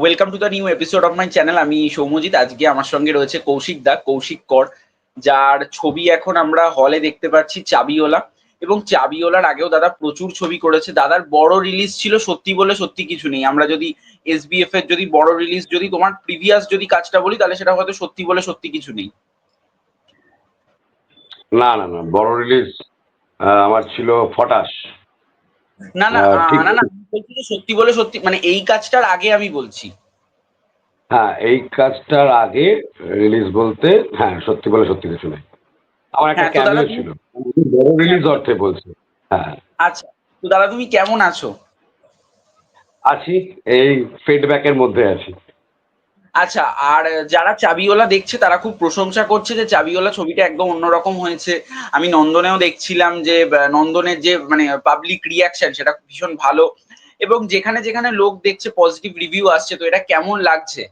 Welcome to the new episode of my channel আমি সৌম্যজিৎ। আজকে আমার সঙ্গে রয়েছে কৌশিক দা। কৌশিক কর, যার ছবি এখন আমরা হলে দেখতে পাচ্ছি, চাবিওলা। এবং চাবিওলার আগেও দাদা প্রচুর ছবি করেছে। দাদার বড় রিলিজ ছিল সত্যি বলে সত্যি কিছু নেই। আমরা যদি এসবিএফ এর যদি বড় রিলিজ যদি তোমার প্রিভিয়াস যদি কাজটা বলি, তাহলে সেটা হয়তো সত্যি বলে সত্যি কিছু নেই। না না না, বড় রিলিজ আমার ছিল ফটাস। না না না না সত্যি বলে সত্যি মানে এই কাজটার আগে আমি বলছি। হ্যাঁ এই কাজটার আগে রিলিজ বলতে হ্যাঁ সত্যি বলে সত্যি কিছু নেই। আমার একটা তুমি- ছিল। বড় রিলিজ অর্থে বলছি। হ্যাঁ। আচ্ছা তো দাদা তুমি কেমন আছো? আছি এই ফিডব্যাকের মধ্যে আছি। আচ্ছা আর যারা চাবিওয়ালা দেখছে তারা খুব প্রশংসা করছে যে চাবিওয়ালা ছবিটা একদম অন্যরকম হয়েছে। আমি নন্দনেও দেখছিলাম যে নন্দনের যে মানে পাবলিক রিয়াকশন সেটা ভীষণ ভালো। এবং যেখানে যেখানে লোক দেখছে পজিটিভ রিভিউ আসছে তো এটা কেমন লাগছে?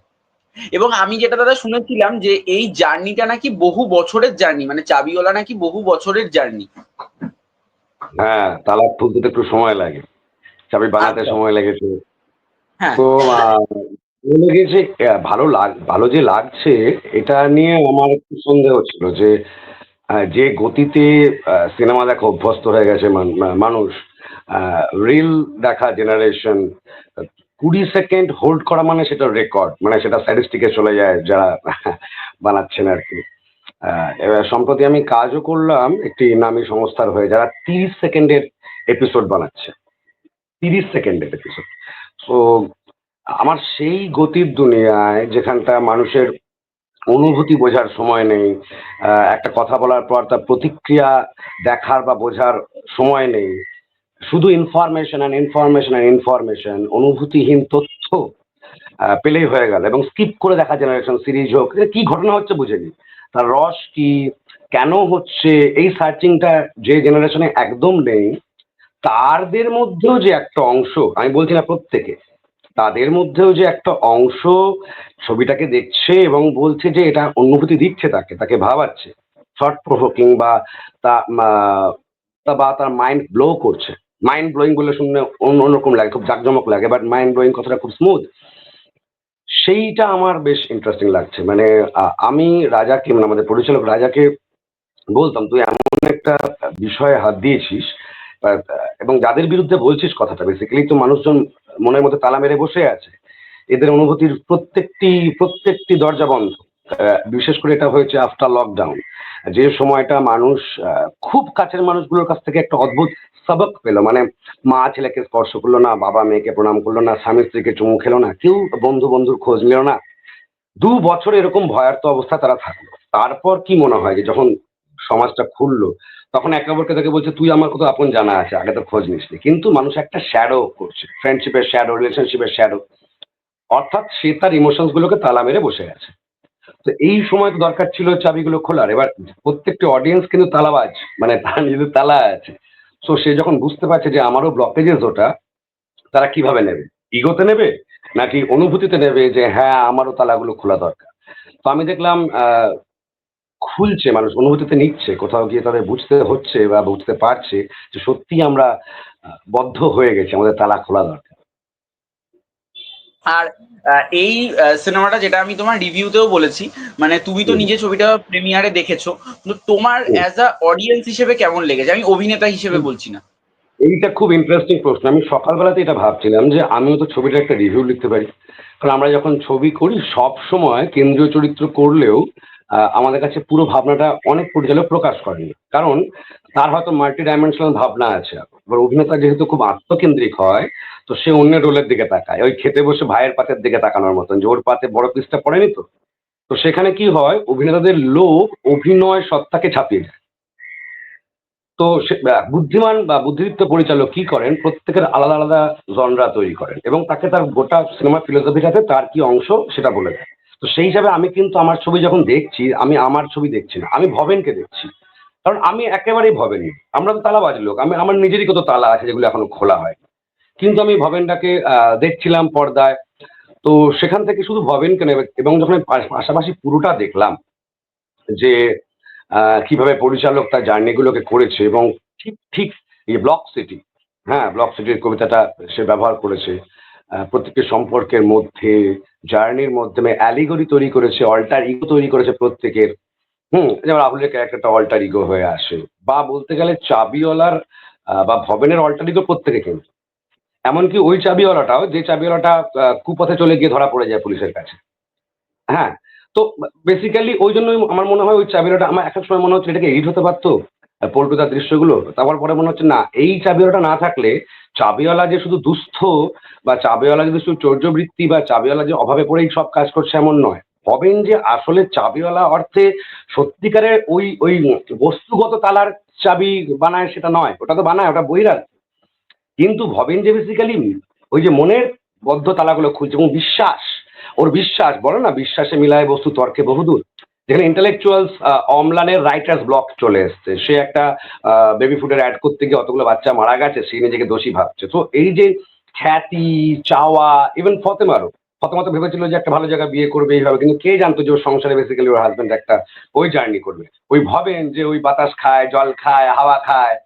এবং আমি যেটা দাদা শুনেছিলাম যে এই জার্নিটা নাকি বহু বছরের জার্নি মানে চাবিওয়ালা নাকি বহু বছরের জার্নি। হ্যাঁ তালা খুলতে একটু সময় লাগে। চাবি বানাতে আচ্ছা। সময় লেগেছে। হ্যাঁ। তো ভালো লাগ, ভালো যে লাগছে, এটা নিয়ে আমার একটু সন্দেহ ছিল যে যে গতিতে সিনেমা দেখা, অভ্যস্ত হয়ে গেছে মান- মানুষ রিল দেখা জেনারেশন, কুড়ি সেকেন্ড হোল্ড করা মানে সেটা রেকর্ড মানে সেটা স্ট্যাটিস্টিকে চলে যায় যারা বানাচ্ছেন আর কি। এবার সম্প্রতি আমি কাজও করলাম, একটি নামী সংস্থার হয়ে যারা তিরিশ সেকেন্ডের এপিসোড বানাচ্ছে। তিরিশ সেকেন্ডের এপিসোড। তো আমার সেই গতির দুনিয়ায় যেখানটা মানুষের অনুভূতি বোঝার সময় নেই একটা কথা বলার পর তার প্রতিক্রিয়া দেখার বা বোঝার সময় নেই। শুধু information and information and information অনুভূতিহীন তথ্য পেলেই হয়ে গেল এবং স্কিপ করে দেখা জেনারেশন সিরিজ হোক কি ঘটনা হচ্ছে বুঝেনি তার রস কি, কেন হচ্ছে, এই সার্চিংটা যে জেনারেশনে একদম নেই, তারদের মধ্যেও যে একটা অংশ, আমি বলছি না প্রত্যেকে তাদের মধ্যেও যে একটা অংশ ছবিটাকে দেখছে এবং বলছে যে এটা অনুভূতি দিচ্ছে তাকে তাকে ভাবাচ্ছে শর্ট প্রভোকিং বা তা বা তার মাইন্ড ব্লো করছে। মাইন্ড ব্লোয়িং বলে শুনলে অন্য অন্যরকম লাগে, খুব জাকজমক লাগে বাট মাইন্ড ব্লোয়িং কথাটা খুব স্মুথ সেইটা আমার বেশ ইন্টারেস্টিং লাগছে। মানে আমি রাজাকে মানে আমাদের পরিচালক রাজাকে বলতাম, তুই এমন একটা বিষয়ে হাত দিয়েছিস এবং যাদের বিরুদ্ধে বলছিস কথাটা বেসিক্যালি তো মানুষজন মনের মধ্যে তালা মেরে বসে আছে। এদের অনুভূতির প্রত্যেকটি প্রত্যেকটি দরজা বন্ধ। বিশেষ করে এটা হয়েছে আফটার লকডাউন যে সময়টা মানুষ খুব কাছের মানুষগুলোর কাছ থেকে একটা অদ্ভুত সবক পেল। মানে মা ছেলেকে স্পর্শ করল না, বাবা মেয়েকে প্রণাম করল না, স্বামী স্ত্রীকে চুমু খেলো না, কেউ বন্ধু বন্ধুর খোঁজ নিল না। দু বছর এরকম ভয়ার্ত অবস্থা তারা থাকল। তারপর কি মনে হয় যে যখন সমাজটা খুললো, তখন একে অপরকে তাকে বলছে, তুই আমার কত আপন জানা আছে, আগে তো খোঁজ নিসনি। কিন্তু মানুষ একটা শ্যাডো করছে ফ্রেন্ডশিপের শ্যাডো রিলেশনশিপের শ্যাডো অর্থাৎ সে তার ইমোশনস গুলোকে তালা মেরে বসে আছে। তো এই সময় তো দরকার ছিল চাবিগুলো খোলার। এবার প্রত্যেকটি অডিয়েন্স কিন্তু তালাবাজ মানে তার নিজেদের তালা আছে। তো সে যখন বুঝতে পারছে যে আমারও ব্লকেজেস ওটা, তারা কীভাবে নেবে? ইগোতে নেবে? নাকি অনুভূতিতে নেবে যে হ্যাঁ আমারও তালাগুলো খোলা দরকার? তো আমি দেখলাম খুলছে মানুষ অনুভূতিতে নিচ্ছে কোথাও গিয়ে তাদের বুঝতে হচ্ছে বা বুঝতে পারছে যে সত্যি আমরা বদ্ধ হয়ে গেছি আমাদের তালা খোলা দরকার। আর এই সিনেমাটা যেটা আমি তোমার রিভিউতেও বলেছি মানে তুমি তো। নিজে ছবিটা প্রিমিয়ারে দেখেছ কিন্তু তোমার অ্যাজ আ অডিয়েন্স হিসেবে কেমন লেগেছে? আমি অভিনেতা হিসেবে বলছি না। এইটা খুব ইন্টারেস্টিং প্রশ্ন। আমি সকালবেলাতে এটা ভাবছিলাম যে আমিও তো ছবিটা একটা রিভিউ লিখতে পারি। কারণ আমরা যখন ছবি করি সব সময় কেন্দ্রীয় চরিত্র করলেও আমাদের কাছে পুরো ভাবনাটা অনেক পরিচালক প্রকাশ করেনি। কারণ তার হয়তো মাল্টি ডাইমেনশনাল ভাবনা আছে। এবার অভিনেতা যেহেতু খুব আত্মকেন্দ্রিক হয়, তো সে অন্য রোলের দিকে তাকায়। ওই খেতে বসে ভাইয়ের পাতের দিকে তাকানোর মতন, যে ওর পাতে বড় পিসটা পড়েনি তো? তো সেখানে কি হয়, অভিনেতাদের লোভ অভিনয় সত্তাকে ছাপিয়ে যায় তো বুদ্ধিমান বা বুদ্ধিদীপ্ত পরিচালক কি করেন, প্রত্যেকের আলাদা আলাদা জনরা তৈরি করেন এবং তাকে তার গোটা সিনেমা ফিলোসফিটাতে তার কি অংশ সেটা বলে দেয়। তো সেই হিসাবে আমি কিন্তু আমার ছবি যখন দেখছি আমি আমার ছবি দেখছি না। আমি ভবেনকে দেখছি। কারণ আমি একেবারেই ভবেনি আমরা তো তালাবাজ লোক। আমি আমার নিজেরই কত তালা আছে যেগুলো এখনও খোলা হয়। কিন্তু আমি ভবেনটাকে দেখছিলাম পর্দায়। তো সেখান থেকে শুধু ভবেনকে নেবে এবং যখন পাশাপাশি পুরোটা দেখলাম যে কীভাবে পরিচালক তার জার্নিগুলোকে করেছে এবং ঠিক ঠিক এই ব্লক সিটি হ্যাঁ ব্লক সিটির কবিতাটা সে ব্যবহার করেছে। আহ, প্রত্যেকের সম্পর্কের মধ্যে জার্নির মাধ্যমে অ্যালিগরি তৈরি করেছে অল্টার ইগো তৈরি করেছে প্রত্যেকের। হুম, যেমন রাহুলের ক্যারেক্টারটা অল্টার ইগো হয়ে আসে। বা বলতে গেলে চাবিওয়ালার বা ভবেনের অল্টার ইগো প্রত্যেকে কিন্তু। এমনকি ওই চাবিওয়ালাটাও, যে চাবিওয়ালাটা কুপথে চলে গিয়ে ধরা পড়ে যায় পুলিশের কাছে। হ্যাঁ তো বেসিক্যালি ওই জন্যই আমার মনে হয় ওই চাবিওয়ালাটা, আমার একটা সময় মনে হচ্ছে এটাকে এডিট হতে পারতো পল্টুদার দৃশ্যগুলো। তারপর পরে মনে হচ্ছে না, এই চাবিওয়ালাটা না থাকলে চাবিওয়ালা যে শুধু দুস্থ বা চাবিওয়ালা যে শুধু চৌর্যবৃত্তি বা চাবিওয়ালা যে অভাবে পড়েই সব কাজ করছে এমন নয়। হবেন যে আসলে চাবিওয়ালা অর্থে সত্যিকারের ওই ওই বস্তুগত তালার চাবি বানায় সেটা নয়, ওটা তো বানায়, ওটা বইরাজ কিন্তু ভবেন যে বেসিক্যালি ওই যে মনের বদ্ধ তালাগুলো খুঁজছে এবং বিশ্বাস, ওর বিশ্বাস, বলো না, বিশ্বাসে মিলায় বস্তু তর্কে বহুদূর। যেখানে ইন্টেলেকচুয়ালস অমলানের রাইটার্স ব্লক চলে এসছে। সে একটা বেবি ফুডের অ্যাড করতে গিয়ে অতগুলো বাচ্চা মারা গেছে, সে নিজেকে দোষী ভাবছে। তো এই যে খ্যাতি, চাওয়া ইভেন ফতেমারও, ফতেমা তো ভেবেছিল যে একটা ভালো জায়গা বিয়ে করবে এইভাবে, কিন্তু কে জানতো যে ওর সংসারে বেসিক্যালি ওর হাজব্যান্ড একটা ওই জার্নি করবে? ওই ভাবেন যে ওই বাতাস খায়, জল খায়, হাওয়া খায়,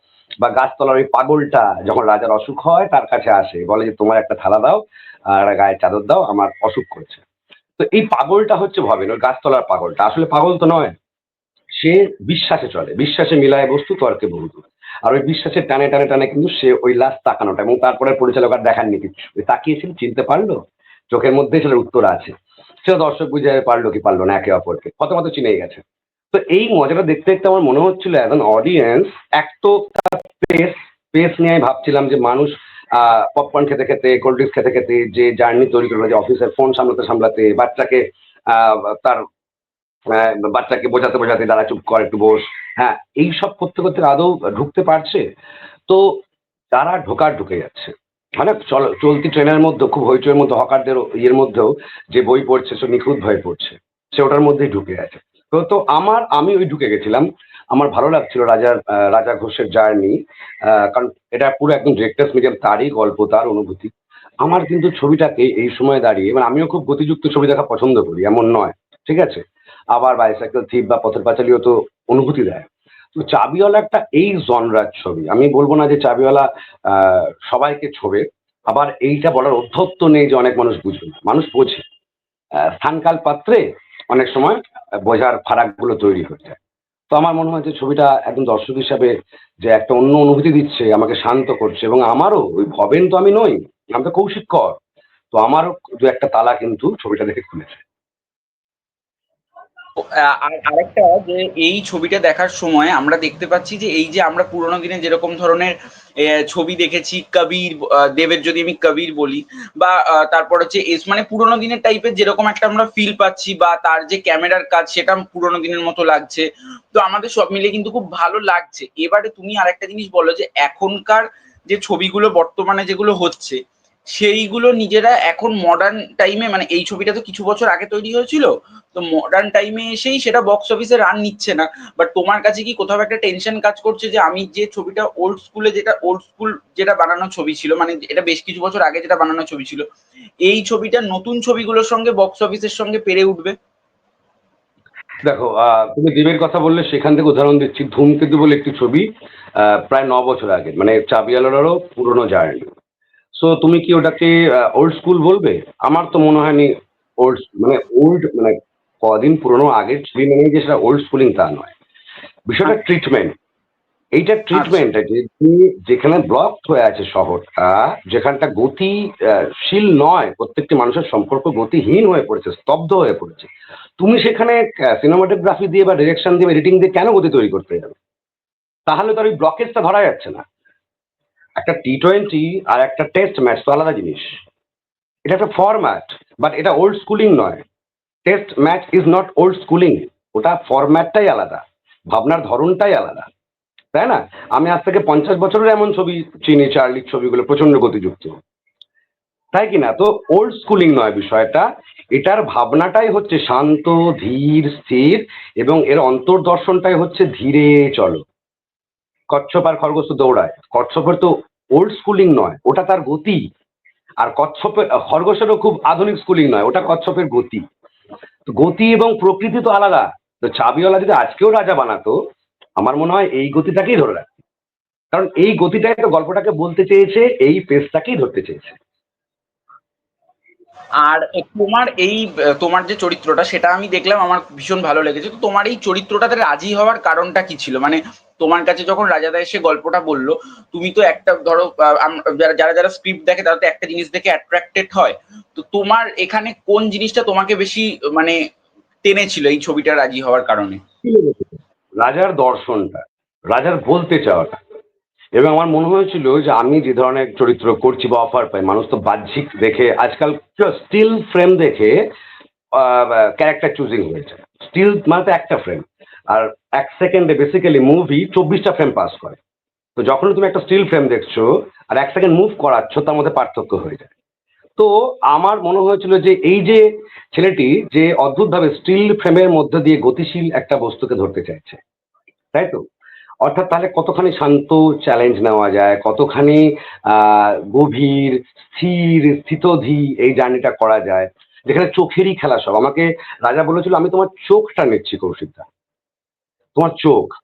বা গাছতলার ওই পাগলটা যখন রাজার অসুখ হয়, তার কাছে আসে, বলে যে তোমার একটা থালা দাও, আর গায়ে চাদর দাও, আমার অসুখ করছে। তো এই পাগলটা হচ্ছে ভবেন ওই গাছতলার পাগলটা। আসলে পাগল তো নয়। সে বিশ্বাসে চলে। বিশ্বাসে মিলায় বস্তু তর্কে বহুদূর আর ওই বিশ্বাসের টানে টানে টানে কিন্তু সে ওই লাশ তাকানোটা এবং তারপরে পরিচালক আর দেখাননি কিছু ওই তাকিয়েছিল, চিনতে পারল? চোখের মধ্যে সেটার উত্তর আছে। সেটা দর্শক বুঝে পারল কি পারল না, একে অপরকে। কত মতো চিনেই গেছে। তো এই মজাটা দেখতে দেখতে আমার মনে হচ্ছিল অ্যাজ অডিয়েন্স এক তো তার পেস পেস নিয়ে ভাবছিলাম যে মানুষ পপকর্ন খেতে খেতে কোল্ড ড্রিঙ্কস খেতে খেতে যে জার্নি তৈরি করল, যে অফিসের ফোন সামলাতে সামলাতে, বাচ্চাকে তার বাচ্চাকে বোঝাতে বোঝাতে, দাঁড়া চুপ কর, একটু বস হ্যাঁ এই সব করতে করতে আদৌ ঢুকতে পারছে? তো তারা ঢোকার ঢুকে যাচ্ছে। মানে চল, চলতি ট্রেনের মধ্যে, খুব হইচইয়ের মধ্যে হকারদের ইয়ের মধ্যেও যে বই পড়ছে, সে নিখুঁত হয়ে পড়ছে, সে ওটার মধ্যেই ঢুকে গেছে তো আমার, আমি ওই ঢুকে গেছিলাম। আমার ভালো লাগছিল রাজার রাজা ঘোষের জার্নি কারণ এটা পুরো একদম ডিরেক্টার্স মিডিয়াম তারই গল্প, তার অনুভূতি। আমার কিন্তু ছবিটাকে এই সময় দাঁড়িয়ে মানে আমিও খুব গতিযুক্ত ছবি দেখা পছন্দ করি, এমন নয়, ঠিক আছে? আবার বাইসাইকেল থিপ বা পথের পাঁচালিও তো অনুভূতি দেয়। তো চাবিওয়ালা একটা এই জনরার ছবি, আমি বলব না যে চাবিওয়ালা সবাইকে ছবে, আবার এইটা বলার অধ্যত্ত নেই যে অনেক মানুষ বুঝবে না। মানুষ বোঝে। স্থানকাল পাত্রে অনেক সময় বোঝার ফারাকগুলো তৈরি যায়। তো আমার মনে হয় যে ছবিটা একদম দর্শক হিসাবে যে একটা অন্য অনুভূতি দিচ্ছে, আমাকে শান্ত করছে এবং আমারও, ওই ভবেন তো আমি নই, আমি তো কৌশিক কর তো আমারও দু একটা তালা কিন্তু ছবিটা দেখে খুলেছে। আরেকটা যে এই ছবিটা দেখার সময় আমরা দেখতে পাচ্ছি যে এই যে আমরা পুরোনো দিনে যেরকম ধরনের ছবি দেখেছি, কবির দেবের যদি আমি কবির বলি, বা তারপর হচ্ছে এস মানে পুরোনো দিনের টাইপের যেরকম একটা আমরা ফিল পাচ্ছি, বা তার যে ক্যামেরার কাজ সেটা পুরোনো দিনের মতো লাগছে। তো আমাদের সব মিলে কিন্তু খুব ভালো লাগছে। এবারে তুমি আরেকটা জিনিস বলো যে এখনকার যে ছবিগুলো বর্তমানে যেগুলো হচ্ছে সেইগুলো নিজেরা এখন মডার্ন টাইমে মানে এই ছবিটা তো কিছু বছর আগে তৈরি হয়েছিল, তো মডার্ন টাইমে এসেই সেটা বক্স অফিসে রান নিচ্ছে না। বাট তোমার কাছে কি কোথাও একটা টেনশন কাজ করছে যে আমি যে ছবিটা ওল্ড স্কুলে যেটা ওল্ড স্কুল যেটা বানানো ছবি ছিল মানে এটা বেশ কিছু বছর আগে যেটা বানানো ছবি ছিল, এই ছবিটা নতুন ছবিগুলোর সঙ্গে বক্স অফিসের সঙ্গে পেরে উঠবে? দেখো তুমি দেবের কথা বললে, সেখান থেকে উদাহরণ দিচ্ছি, ধূমকেতু বলে একটি ছবি প্রায় ন বছর আগে মানে চাবিয়ালারও পুরনো জার্নি সো তুমি কি ওটাকে ওল্ড স্কুল বলবে? আমার তো মনে হয়নি ওল্ড মানে ওল্ড মানে কদিন পুরনো আগের ছবি মানে যে সেটা ওল্ড স্কুলিং তা নয়। বিষয়টা ট্রিটমেন্ট এইটা ট্রিটমেন্ট যে যেখানে ব্লক হয়ে আছে শহরটা যেখানটা গতিশীল নয় প্রত্যেকটি মানুষের সম্পর্ক গতিহীন হয়ে পড়েছে স্তব্ধ হয়ে পড়েছে। তুমি সেখানে সিনেমাটোগ্রাফি দিয়ে বা ডিরেকশন দিয়ে এডিটিং দিয়ে কেন গতি তৈরি করতে যাবে? তাহলে তো আর ওই ব্লকেজটা ধরা যাচ্ছে না। একটা টি টোয়েন্টি আর একটা টেস্ট ম্যাচ তো আলাদা জিনিস। এটা একটা ফরম্যাট বাট এটা ওল্ড স্কুলিং নয়। Test match is not old schooling ওটা ফরম্যাটটাই আলাদা। ভাবনার ধরনটাই আলাদা। তাই না? আমি আজ থেকে পঞ্চাশ বছরের এমন ছবি চিনি চার্লির ছবিগুলো প্রচণ্ড গতিযুক্ত। তাই কি না? তো ওল্ড স্কুলিং নয় বিষয়টা। এটার ভাবনাটাই হচ্ছে শান্ত, ধীর, স্থির, এবং এর অন্তর্দর্শনটাই হচ্ছে ধীরে চলো। কচ্ছপ আর খরগোশ তো দৌড়ায়। কচ্ছপের তো ওল্ড স্কুলিং নয়, ওটা তার গতি। আর কচ্ছপের খরগোশেরও খুব আধুনিক স্কুলিং নয়, ওটা কচ্ছপের গতি। গতি এবং প্রকৃতি তো আলাদা। তো চাবিওয়ালা যদি আজকেও রাজা বানাতো, আমার মনে হয় এই গতিটাকেই ধরে রাখতো। কারণ এই গতিটাই তো গল্পটাকে বলতে চেয়েছে, এই পেসটাকেই ধরতে চেয়েছে। আর তোমার এই, তোমার যে চরিত্রটা, সেটা আমি দেখলাম, আমার ভীষণ ভালো লেগেছে। তো তোমার এই চরিত্রটাতে রাজি হওয়ার কারণটা কি ছিল? মানে তোমার কাছে যখন রাজাদা এসে গল্পটা বলল, তুমি তো একটা, ধরো যারা যারা স্ক্রিপ্ট দেখে তারা তো একটা জিনিস দেখে অ্যাট্রাক্টেড হয়। তো তোমার এখানে কোন জিনিসটা তোমাকে বেশি মানে টেনেছিল এই ছবিটা রাজি হওয়ার কারণে? রাজার দর্শনটা, রাজার বলতে চাওয়াটা। এবং আমার মনে হয়েছিল যে আমি যে ধরনের চরিত্র করছি বা অফার পাই, মানুষ তো বাহ্যিক দেখে, আজকাল স্টিল ফ্রেম দেখে ক্যারেক্টার চুজিং হয়েছে। স্টিল মানে তো একটা ফ্রেম আর এক সেকেন্ডে বেসিক্যালি মুভি চব্বিশটা ফ্রেম পাস করে। তো যখন তুমি একটা স্টিল ফ্রেম দেখছ, আর এক সেকেন্ড মুভ করাচ্ছ, তার মধ্যে পার্থক্য হয়ে যায়। তো আমার মনে হয়েছিল যে এই যে ছেলেটি যে অদ্ভুতভাবে স্টিল ফ্রেমের মধ্যে দিয়ে গতিশীল একটা বস্তুকে ধরতে চাইছে, তাই তো? অর্থাৎ তাহলে কতখানি শান্ত চ্যালেঞ্জ নেওয়া যায়, কতখানি গভীর, স্থির, স্থিতধি এই জার্নিটা করা যায়? যেখানে চোখেরই খেলা সব। আমাকে রাজা বলেছিল, আমি তোমার চোখটা নিচ্ছি, কৌশিকদা। তোমার চোখ।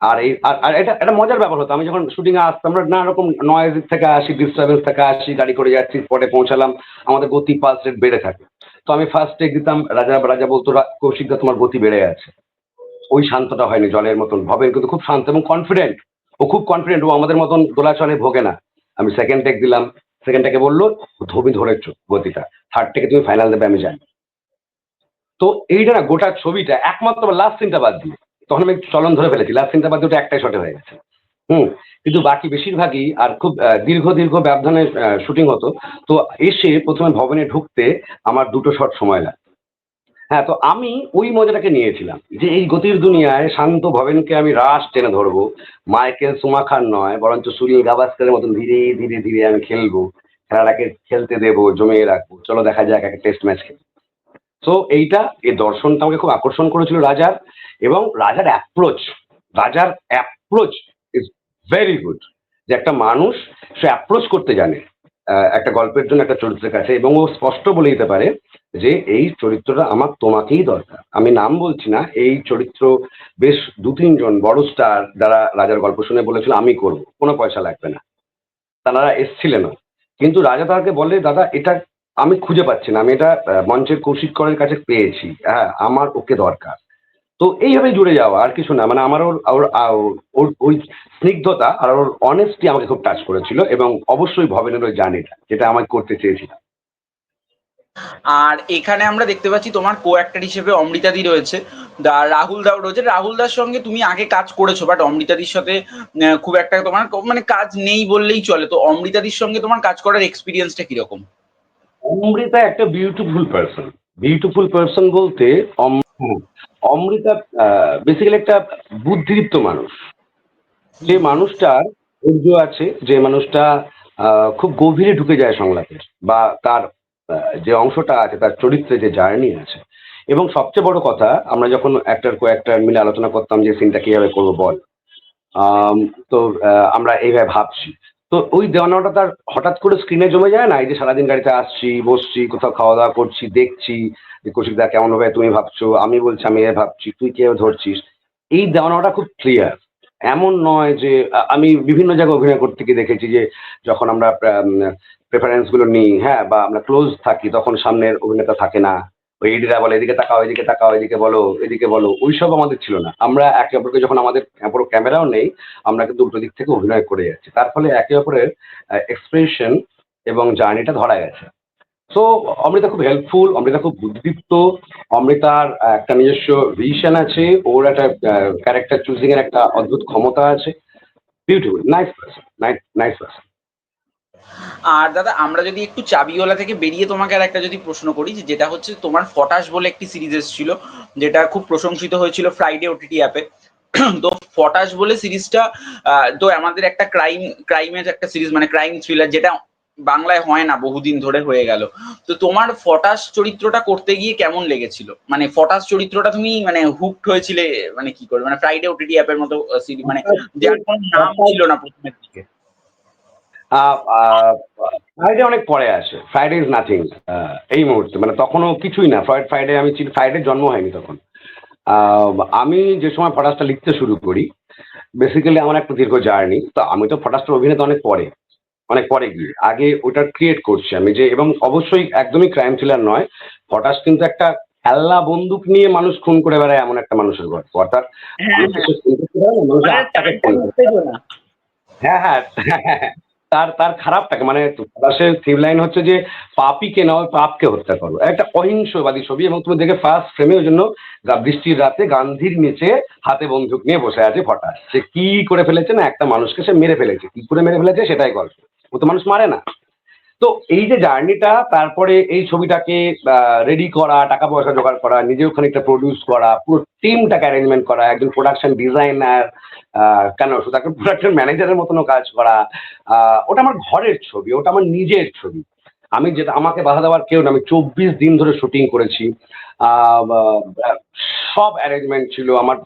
আর এই, আর এটা একটা মজার ব্যাপার হতো। আমি যখন শুটিং এ আসতাম, আমরা নানা রকম নয়েজ থেকে আসি ডিস্টারবেন্স থেকে আসি, গাড়ি করে যাচ্ছি পরে পৌঁছালাম, আমাদের গতি পালস রেট বেড়ে থাকে। তো আমি ফার্স্ট টেক দিতাম, রাজা রাজা বলতো, "রা- কৌশিকদা তোমার গতি বেড়ে গেছে। ওই শান্তটা হয়নি, জলের মতন। ভবেন কিন্তু খুব শান্ত এবং কনফিডেন্ট ও খুব কনফিডেন্ট ও আমাদের মতন দোলাচলে ভোগে না। আমি সেকেন্ড টেক দিলাম। সেকেন্ড টেকে বলল তুমি ধরেছো গতিটা। থার্ড টেকে তুমি ফাইনাল দেবে, আমি জানি। তো এইটা না, গোটা ছবিটা, একমাত্র লাস্ট সিনটা বাদ দিয়ে। তখন আমি চলন ধরে ফেলেছি। লাস্ট সিনটা বাদ দিয়ে একটাই শটে হয়ে গেছে। হুম, কিন্তু বাকি বেশিরভাগই আর খুব দীর্ঘ দীর্ঘ ব্যবধানে শুটিং হতো। তো এসে প্রথমে ভবনে ঢুকতে আমার দুটো শট সময় লাগে হ্যাঁ তো আমি ওই মজাটাকে নিয়েছিলাম যে এই গতির দুনিয়ায় শান্ত ভবেনকে আমি রাস টেনে ধরবো। মাইকেল সুমাখান নয়, বরঞ্চ সুনীল গাভাস্কারের মতন ধীরে ধীরে ধীরে আমি খেলব। খেলাটাকে খেলতে দেবো, জমিয়ে রাখব। চলো দেখা যাক, একটা টেস্ট ম্যাচ খেলি। তো এইটা এই দর্শনটা আমাকে খুব আকর্ষণ করেছিল রাজার এবং রাজার অ্যাপ্রোচ রাজার অ্যাপ্রোচ ইজ ভেরি গুড যে একটা মানুষ, সে অ্যাপ্রোচ করতে জানে। একটা গল্পের জন্য একটা চরিত্রের কাছে এবং ও স্পষ্ট বলে দিতে পারে যে এই চরিত্রটা আমার তোমাকেই দরকার। আমি নাম বলছি না, এই চরিত্র বেশ দু তিনজন বড় স্টার যারা রাজার গল্প শুনে বলেছিল, আমি করব, কোনো পয়সা লাগবে না। তারা এসছিলেন কিন্তু রাজা তাকে বলে, দাদা, এটা আমি খুঁজে পাচ্ছি না, আমি এটা মঞ্চের কৌশিক করের কাছে পেয়েছি হ্যাঁ আমার ওকে দরকার। তো এইভাবে জুড়ে যাওয়া, আর কিছু না মানে আমার ওর ওর ওই স্নিগ্ধতা আর ওর অনেস্টি আমাকে খুব টাচ করেছিল এবং অবশ্যই ভবেনের ওই জার্নিটা যেটা আমাকে করতে চেয়েছিলাম। আর এখানে আমরা দেখতে পাচ্ছি তোমার কো অ্যাক্টর হিসেবে অমৃতাদি রয়েছে রাহুল দাও রয়েছে। রাহুল দার সঙ্গে তুমি আগে কাজ করেছ বাট অমৃতাদির সাথে খুব একটা তোমার মানে কাজ নেই বললেই চলে। তো অমৃতাদির সঙ্গে তোমার কাজ করার এক্সপিরিয়েন্সটা কীরকম? অমৃতা একটা বিউটিফুল পার্সন বিউটিফুল পার্সন বলতে অমৃতা বেসিক্যালি একটা বুদ্ধিদীপ্ত মানুষ। যে মানুষটার ধৈর্য আছে, যে মানুষটা খুব গভীরে ঢুকে যায় সংলাপের, বা তার যে অংশটা আছে, তার চরিত্রে যে জার্নি আছে। এবং সবচেয়ে বড় কথা, আমরা যখন একটার কো একটা মিলে আলোচনা করতাম যে সিনটা কীভাবে করব বল তো আমরা এইভাবে ভাবছি। তো ওই দেওয়ানোটা তার হঠাৎ করে স্ক্রিনে জমে যায় না? এই যে সারাদিন গাড়িতে আসছি, বসছি, কোথাও খাওয়া দাওয়া করছি, দেখছি যে কৌশিকদা কেমন হবে, তুমি ভাবছ, আমি বলছি, আমি এ ভাবছি, তুই কে ধরছিস? এই দেওয়ানোটা খুব ক্লিয়ার এমন নয় যে আমি বিভিন্ন জায়গায় অভিনয় করতে গিয়ে দেখেছি যে, যখন আমরা প্রেফারেন্সগুলো নিই হ্যাঁ বা আমরা ক্লোজ থাকি, তখন সামনের অভিনেতা থাকে না। ওই এডিরা বলে, এদিকে তাকাও এদিকে তাকাও, এদিকে বলো এদিকে বলো, ওইসব আমাদের ছিল না। আমরা একে অপরকে যখন আমাদের পুরো ক্যামেরাও নেই, আমরা কিন্তু উল্টো দিক থেকে অভিনয় করে যাচ্ছি। তার ফলে একে অপরের এক্সপ্রেশন এবং জার্নিটা ধরা গেছে। সো অমৃতা খুব হেল্পফুল অমৃতা খুব বুদ্ধিদীপ্ত অমৃতার একটা নিজস্ব ভিশন আছে, ওর একটা ক্যারেক্টার চুজিং এর একটা অদ্ভুত ক্ষমতা আছে। Beautiful nice person nice person আর দাদা আমরা যদি একটু চাবিওয়ালা থেকে বেরিয়ে তোমাকে আর একটা যদি প্রশ্ন করি যেটা হচ্ছে তোমার ফটাস বলে একটি সিরিজ এসেছিল যেটা খুব প্রশংসিত হয়েছিল ফ্রাইডে ওটিটি অ্যাপে তো ফটাস বলে সিরিজটা তো আমাদের একটা ক্রাইম ক্রাইমের একটা সিরিজ মানে ক্রাইম থ্রিলার যেটা বাংলায় হয় না বহুদিন ধরে হয়ে গেল। তো তোমার ফটাস চরিত্রটা করতে গিয়ে কেমন লেগেছিল? মানে ফটাস চরিত্রটা তুমি মানে হুকড হয়েছিলে মানে কি করে? মানে ফ্রাইডে ওটিটি অ্যাপের মতো সিরিজ মানে যার কোনো নাম ছিল না প্রথমের দিকে। ফ্রাইডে অনেক পরে আসে। ফ্রাইডে ইজ নাথিং এই মুহূর্তে। মানে তখনও কিছুই না। ফ্রাইড ফ্রাইডে আমি ফ্রাইডে জন্ম হয়নি তখন। আমি যে সময় ফটাসটা লিখতে শুরু করি বেসিক্যালি আমার একটা দীর্ঘ জার্নি তো আমি তো ফটাসটার অভিনেতা অনেক পরে অনেক পরে গিয়ে। আগে ওটা ক্রিয়েট করছি আমি যে এবং অবশ্যই একদমই ক্রাইম থ্রিলার নয়। পটাশ কিন্তু একটা খেলনা বন্দুক নিয়ে মানুষ খুন করে বেড়ায় এমন একটা মানুষের গল্প। অর্থাৎ হ্যাঁ হ্যাঁ, তার তার খারাপটাকে মানে পলাশের থিম লাইন হচ্ছে যে পাপিকে নয় পাপকে হত্যা করো একটা অহিংসবাদী ছবি এবং তুমি দেখে ফার্স্ট ফ্রেমে ওই জন্য বৃষ্টির রাতে গান্ধীর নিচে হাতে বন্দুক নিয়ে বসে আছে ফটাস সে কি করে ফেলেছে না একটা মানুষকে সে মেরে ফেলেছে। কি করে মেরে ফেলেছে সেটাই গল্প। ও তো মানুষ মারে না। তো এই যে জার্নিটা, তারপরে এই ছবিটাকে রেডি করা টাকা পয়সা জোগাড় করা, নিজেও খানিকটা প্রডিউস করা, পুরো টিমটাকে অ্যারেঞ্জমেন্ট করা, একজন প্রোডাকশন ডিজাইনার কেন? শুধু একটা প্রোডাকশন ম্যানেজারের মতনও কাজ করা ওটা আমার ঘরের ছবি, ওটা আমার নিজের ছবি। আমি যেটা, আমাকে বাধা দেওয়ার কেউ না, আমি চব্বিশ দিন ধরে শুটিং করেছি। সব অ্যারেঞ্জমেন্ট ছিল। আমার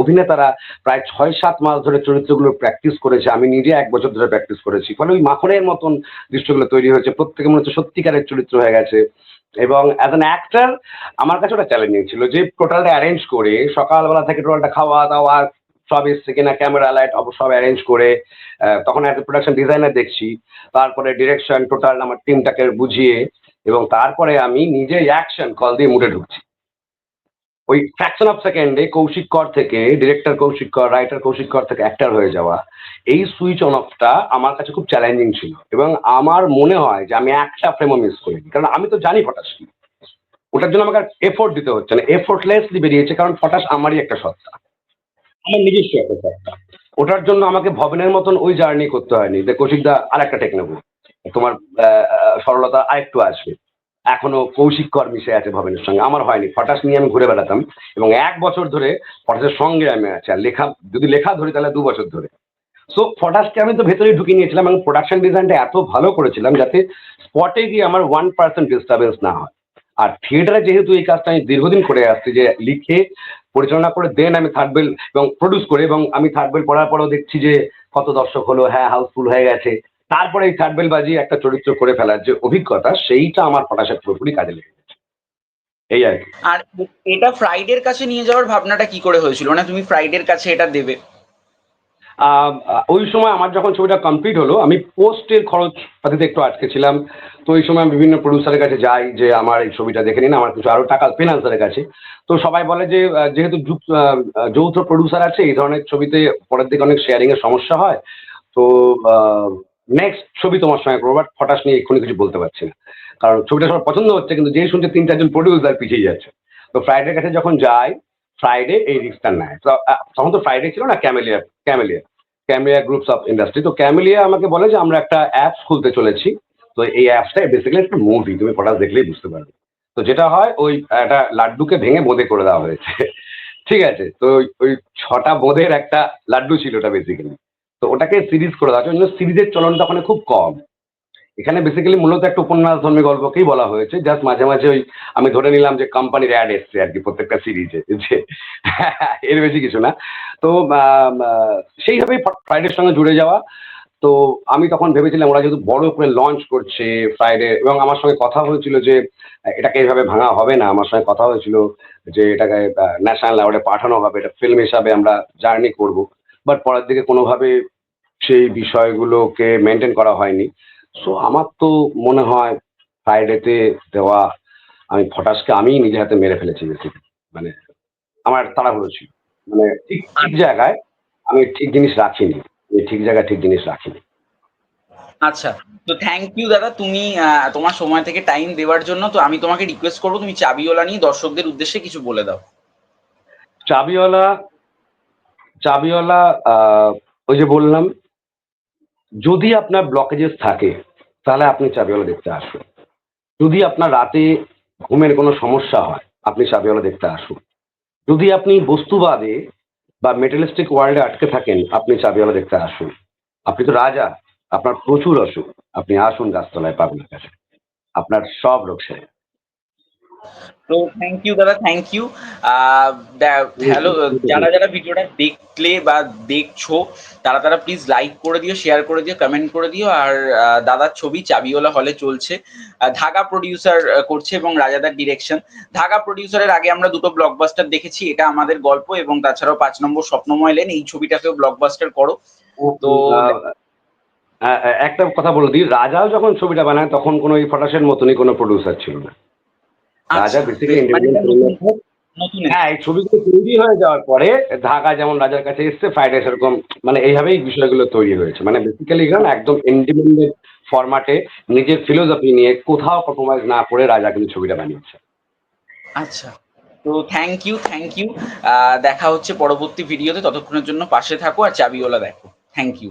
অভিনেতারা প্রায় ছয় সাত মাস ধরে চরিত্রগুলো প্র্যাকটিস করেছে। আমি নিজে এক বছর ধরে প্র্যাকটিস করেছি। ফলে ওই মাখনের মতন দৃশ্যগুলো তৈরি হয়েছে। প্রত্যেকে মনে হচ্ছে সত্যিকারের চরিত্র হয়ে গেছে। এবং অ্যাজ অ্যান অ্যাক্টার আমার কাছে ওটা চ্যালেঞ্জিং ছিল যে টোটালটা অ্যারেঞ্জ করে সকালবেলা থেকে টোটালটা খাওয়া দাওয়া সব এসছে কিনা ক্যামেরা লাইট সব অ্যারেঞ্জ করে তখন একটা প্রোডাকশন ডিজাইনার দেখছি। তারপরে ডিরেকশন টোটাল আমার টিমটাকে বুঝিয়ে এবং তারপরে আমি নিজে অ্যাকশন কল দিয়ে মুডে ঢুকছি। ওই ফ্র্যাকশন অফ সেকেন্ডে কৌশিক কর থেকে ডিরেক্টর কৌশিক কর রাইটার কৌশিক কর থেকে অ্যাক্টার হয়ে যাওয়া, এই সুইচ অন অফটা আমার কাছে খুব চ্যালেঞ্জিং ছিল এবং আমার মনে হয় যে আমি একটা ফ্রেমও মিস করিনি। কারণ আমি তো জানি ফটাস কি। ওটার জন্য আমাকে এফোর্ট দিতে হচ্ছে না। এফোর্টলেসলি বেরিয়েছে কারণ ফটাস আমারই একটা সত্তা। আমার নিজস্ব একটা সত্তা ওটার জন্য আমাকে ভবনের মতন ওই জার্নি করতে হয়নি। যে কৌশিকদা আর একটা টেক নেব। তোমার সরলতা আরেকটু আসবে। এখনও কৌশিক কর মিশে আছে ভবনের সঙ্গে। আমার হয়নি। ফটাস নিয়ে আমি ঘুরে বেড়াতাম এবং এক বছর ধরে ফটাসের সঙ্গে আমি আছি। আর লেখা, যদি লেখা ধরি তাহলে দু বছর ধরে। সো ফটাসকে আমি তো ভেতরে ঢুকিয়ে নিয়েছিলাম এবং প্রোডাকশন ডিজাইনটা এত ভালো করেছিলাম যাতে স্পটে গিয়ে আমার ওয়ান পার্সেন্ট ডিস্টারবেন্স না হয়। আর থিয়েটারে যেহেতু এই কাজটা আমি দীর্ঘদিন করে আসছি যে লিখে পরিচালনা করে দেন আমি থার্ড বেল এবং প্রডিউস করে এবং আমি থার্ড বেল পড়ার পরও দেখছি যে কত দর্শক হলো হ্যাঁ হাউসফুল হয়ে গেছে। তারপরে এই থার্ড বেল বাজিয়ে একটা চরিত্র করে ফেলার যে অভিজ্ঞতা, সেইটা আমার পটাশে পুরোপুরি কাজে লেগে গেছে। এই আর কি। আর এটা ফ্রাইডের কাছে নিয়ে যাওয়ার ভাবনাটা কি করে হয়েছিল? না, তুমি ফ্রাইডের কাছে এটা দেবে? ওই সময় আমার যখন ছবিটা কমপ্লিট হলো, আমি পোস্টের খরচ পাতিতে একটু আটকে ছিলাম। তো ওই সময় বিভিন্ন প্রডিউসারের কাছে যাই, যে আমার এই ছবিটা দেখে নিন, আমার কিছু আরও টাকা ফিনান্সারের কাছে। তো সবাই বলে যে যেহেতু যৌথ প্রডিউসার আছে, এই ধরনের ছবিতে পরের দিকে অনেক শেয়ারিংয়ের সমস্যা হয়। তো নেক্সট ছবি তোমার সঙ্গে করব বাট ফটাস নিয়ে এক্ষুনি কিছু বলতে পারছি না। কারণ ছবিটা সবার পছন্দ হচ্ছে, কিন্তু যেই শুনছে তিন, চারজন প্রডিউসার পিছিয়ে যাচ্ছে। তো ফ্রাইডের কাছে যখন যাই ফ্রাইডে এই রিক্সটা নেয়। তখন তো ফ্রাইডে ছিল না Camellia Camellia Camellia groups of industry তো ক্যামেলিয়া আমাকে বলে যে, আমরা একটা অ্যাপস খুলতে চলেছি। তো এই অ্যাপসটা বেসিক্যালি একটা মুভি তুমি ফটাস দেখলেই বুঝতে পারবে। তো যেটা হয়, ওই একটা লাড্ডুকে ভেঙে বোঁদে করে দেওয়া হয়েছে। ঠিক আছে? তো ওই- ছটা বোঁদের একটা লাড্ডু ছিল ওটা বেসিক্যালি তো ওটাকে সিরিজ করে দেওয়া। জন্য সিরিজের চলনটা ওখানে খুব কম। এখানে বেসিক্যালি মূলত একটা উপন্যাস ধর্মী গল্পকেই বলা হয়েছে। জাস্ট মাঝে মাঝে ওই আমি ধরে নিলাম যে কোম্পানির অ্যাড এসছে আর কি প্রত্যেকটা সিরিজে যে এর বেশি কিছু না। তো সেইভাবেই ফ্রাইডের সঙ্গে জুড়ে যাওয়া। তো আমি তখন ভেবেছিলাম ওরা যেহেতু বড় করে লঞ্চ করছে ফ্রাইডে এবং আমার সঙ্গে কথা হয়েছিল যে এটাকে এইভাবে ভাঙা হবে না? আমার সঙ্গে কথা হয়েছিল যে, এটাকে ন্যাশনাল অ্যাওয়ার্ডে পাঠানো হবে, এটা ফিল্ম হিসাবে আমরা জার্নি করব। বাট পরের দিকে কোনোভাবে সেই বিষয়গুলোকে মেনটেন করা হয়নি। সো আমার তো মনে হয় ফ্রাইডেতে দেওয়া আমি ফটাসকে আমি নিজে হাতে মেরে ফেলেছি মানে আমার তাড়াহুড়ো ছিল। মানে ঠিক ঠিক জায়গায় আমি ঠিক জিনিস রাখিনি। আমি ঠিক জায়গায় ঠিক জিনিস রাখিনি। আচ্ছা তো থ্যাংক ইউ দাদা তুমি তোমার সময় থেকে টাইম দেওয়ার জন্য তো আমি তোমাকে রিকোয়েস্ট করব তুমি চাবিওয়ালা নিয়ে দর্শকদের উদ্দেশ্যে কিছু বলে দাও। চাবিওয়ালা চাবিওয়ালা আহ, ওই যে বললাম যদি আপনার ব্লকেজেস থাকে, তাহলে আপনি চাবিওয়ালা দেখতে আসুন। যদি আপনার রাতে ঘুমের কোনো সমস্যা হয়, আপনি চাবিওয়ালা দেখতে আসুন। যদি আপনি বস্তুবাদে বা মেটালিস্টিক ওয়ার্ল্ডে আটকে থাকেন, আপনি চাবিওয়ালা দেখতে আসুন। আপনি তো রাজা, আপনার প্রচুর অসুখ। আপনি আসুন গাছতলায় পাবনার কাছে। আপনার সব রোগ সেরে। তো থ্যাংক ইউ দাদা থ্যাংক ইউ হ্যালো যারা যারা ভিডিওটা দেখলে বা দেখছ তারা তারা প্লিজ লাইক করে দিও শেয়ার করে দিও কমেন্ট করে দিও আর দাদার ছবি চাবিওয়ালা হলে চলছে। ধাগা প্রডিউসার করছে এবং রাজাদার ডিরেকশন ধাগা প্রডিউসারের আগে আমরা দুটো ব্লকবাস্টার দেখেছি এটা আমাদের গল্প এবং তাছাড়াও পাঁচ নম্বর স্বপ্নময় লেন এই ছবিটাকেও ব্লকবাস্টার করো। তো- একটা কথা বলে দিই রাজাও যখন ছবিটা বানায় তখন কোনো এই ফটাসের মতনই কোনো প্রডিউসার ছিল না। রাজা আচ্ছা, বেসিক্যালি নতুন হ্যাঁ এই ছবিগুলো তৈরি হয়ে যাওয়ার পরে ঢাকা যেমন রাজার কাছে এসছে ফ্রাইড এরকম মানে এইভাবেই বিষয়গুলো তৈরি হয়েছে। মানে বেসিক্যালি এখানে একদম ইন্ডিপেন্ডেন্ট ফরম্যাটে নিজের ফিলোসফি নিয়ে কোথাও কম্প্রোমাইজ না করে রাজা কিন্তু ছবিটা বানিয়েছে। আচ্ছা তো থ্যাংক ইউ থ্যাংক ইউ দেখা হচ্ছে পরবর্তী ভিডিওতে ততক্ষণের জন্য পাশে থাকো আর চাবিওয়ালা দেখো। Thank you